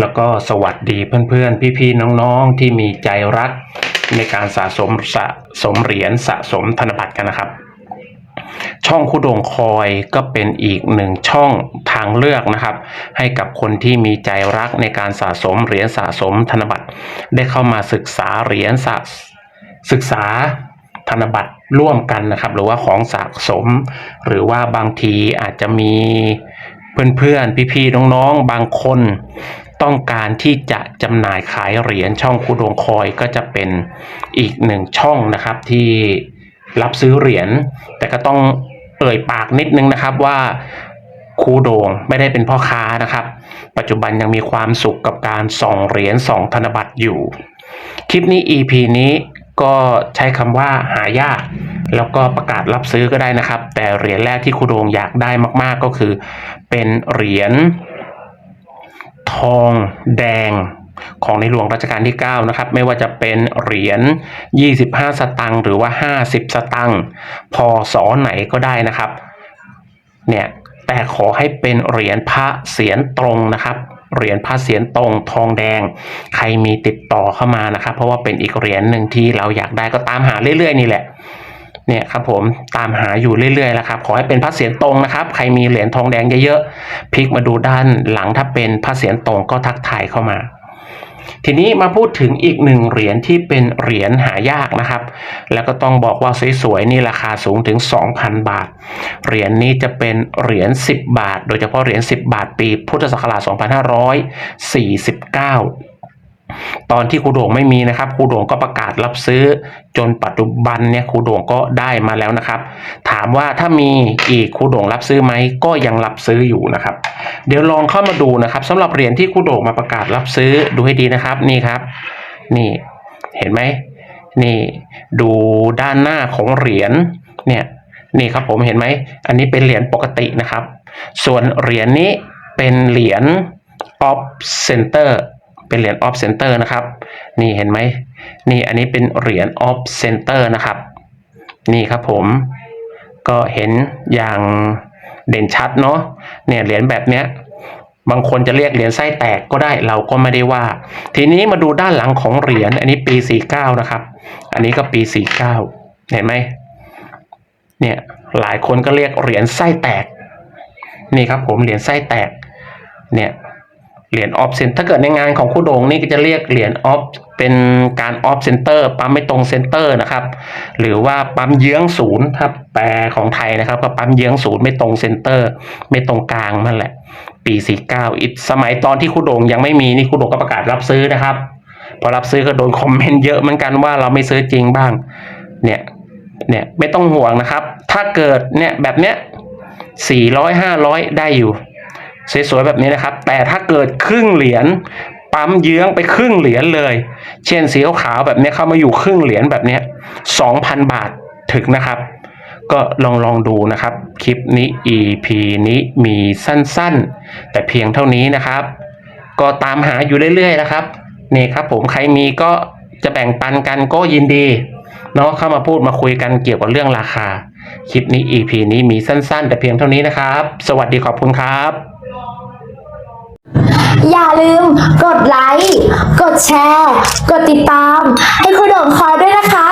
แล้วก็สวัสดีเพื่อนๆ พี่ๆ น้องๆ ที่มีใจรักในการสะสมสะสมเหรียญสะสมธนบัตรกันนะครับ ช่องคุดงคอยก็เป็นอีกหนึ่งช่องทางเลือกนะครับ ให้กับคนที่มีใจรักในการสะสมเหรียญสะสมธนบัตรได้เข้ามาศึกษาเหรียญสะศึกษาธนบัตรร่วมกันนะครับ หรือว่าของสะสม หรือว่าบางทีอาจจะมีเพื่อนๆ พี่ๆ น้องๆ บางคน ต้องการที่จะจำหน่ายขายเหรียญช่องคูดงคอยก็จะเป็นอีกหนึ่งช่องนะครับที่รับซื้อเหรียญแต่ก็ต้องเอ่ยปากนิดนึงนะครับว่าครูโดงไม่ได้เป็นพ่อค้านะครับ ปัจจุบันยังมีความสุขกับการส่องเหรียญส่องธนบัตรอยู่ คลิปนี้ EP นี้ก็ใช้คำว่าหายาก แล้วก็ประกาศรับซื้อก็ได้นะครับ แต่เหรียญแรกที่ครูโดงอยากได้มาก ๆก็คือ เป็นเหรียญ ทองแดงของในหลวงรัชกาลที่ 9 นะครับ ไม่ว่าจะเป็นเหรียญ 25 สตังค์หรือว่า 50 สตังค์พอสอไหนก็ได้นะครับ เนี่ยแต่ขอให้เป็นเหรียญพระเสียรตรงนะครับเหรียญพระเสียรตรงทองแดง ใครมีติดต่อเข้ามานะครับ เพราะว่าเป็นอีกเหรียญหนึ่งที่เราอยากได้ก็ตามหาเรื่อยๆนี่แหละ เนี่ยครับผมตามหาอยู่เรื่อยๆแล้วครับขอให้เป็นพระเศียรตรงนะครับใครมีเหรียญทองแดงเยอะๆพลิกมาดูด้านหลังถ้าเป็นพระเศียรตรงก็ทักทายเข้ามา ทีนี้มาพูดถึงอีกหนึ่งเหรียญที่เป็นเหรียญหายากนะครับ แล้วก็ต้องบอกว่าสวยๆนี่ราคาสูงถึง 2,000 บาท เหรียญนี้จะเป็นเหรียญ10 บาท โดยเฉพาะเหรียญ10 บาทปีพุทธศักราช2549 ตอนที่ครูโด่งไม่มีนะครับครูโด่งก็ประกาศรับซื้อ จนปัจจุบันเนี่ยครูโด่งก็ได้มาแล้วนะครับ ถามว่าถ้ามีอีกครูโด่งรับซื้อไหมก็ยังรับซื้ออยู่นะครับ เดี๋ยวลองเข้ามาดูนะครับสำหรับเหรียญที่ครูโด่งมาประกาศรับซื้อดูให้ดีนะครับนี่ครับ นี่เห็นไหมนี่ดูด้านหน้าของเหรียญเนี่ยนี่ครับผมเห็นไหมอันนี้เป็นเหรียญปกตินะครับ ส่วนเหรียญนี้เป็นเหรียญ off center เเป็นเหรียญ off center นะครับ นี่เห็นไหมนี่อันนี้เป็นเหรียญ off center นะครับ นี่ครับผมก็เห็นอย่างเด่นชัดเนาะเนี่ยเหรียญแบบเนี้ยบางคนจะเรียกเหรียญไส้แตกก็ได้เราก็ไม่ได้ว่า ทีนี้มาดูด้านหลังของเหรียญอันนี้ปี 49 นะครับ อันนี้ก็ปี 49 เห็นไหมเนี่ยหลายคนก็เรียกเหรียญไส้แตก นี่ครับผมเหรียญไส้แตกเนี่ย เหรียญออฟเซนถ้าเกิดในงานของคู่โดงนี่ก็จะเรียกเหรียญออฟเป็นการออฟเซนเตอร์ปั๊มไม่ตรงเซนเตอร์นะครับ หรือว่าปั๊มเยื้องศูนย์ถ้าแปลของไทยนะครับ ก็ปั๊มเยื้องศูนย์ไม่ตรงเซนเตอร์ ไม่ตรงกลางนั่นแหละ ปี 49อีกสมัยตอนที่คู่โดงยังไม่มีนี่คู่โดงก็ประกาศรับซื้อนะครับ พอรับซื้อก็โดนคอมเมนต์เยอะเหมือนกันว่าเราไม่ซื้อจริงบ้าง เนี่ยเนี่ยไม่ต้องห่วงนะครับ ถ้าเกิดเนี่ยแบบเนี้ยสี่ร้อยห้าร้อยได้อยู่ สวยๆแบบนี้นะครับ แต่ถ้าเกิดครึ่งเหรียญปั๊มเยื้องไปครึ่งเหรียญเลย เช่นสีขาวๆแบบนี้เข้ามาอยู่ครึ่งเหรียญแบบนี้สองพันบาทถึงนะครับ ก็ลองลองดูนะครับ คลิปนี้ EP นี้มีสั้นๆ แต่เพียงเท่านี้นะครับ ก็ตามหาอยู่เรื่อยๆนะครับนี่ครับผมใครมีก็จะแบ่งปันกันก็ยินดีเนาะเข้ามาพูดมาคุยกันเกี่ยวกับเรื่องราคา คลิปนี้ EP นี้มีสั้นๆ แต่เพียงเท่านี้นะครับ สวัสดีขอบคุณครับ อย่าลืมกดไลค์ กดแชร์ กดติดตาม ให้คุณโด่งคอยด้วยนะคะ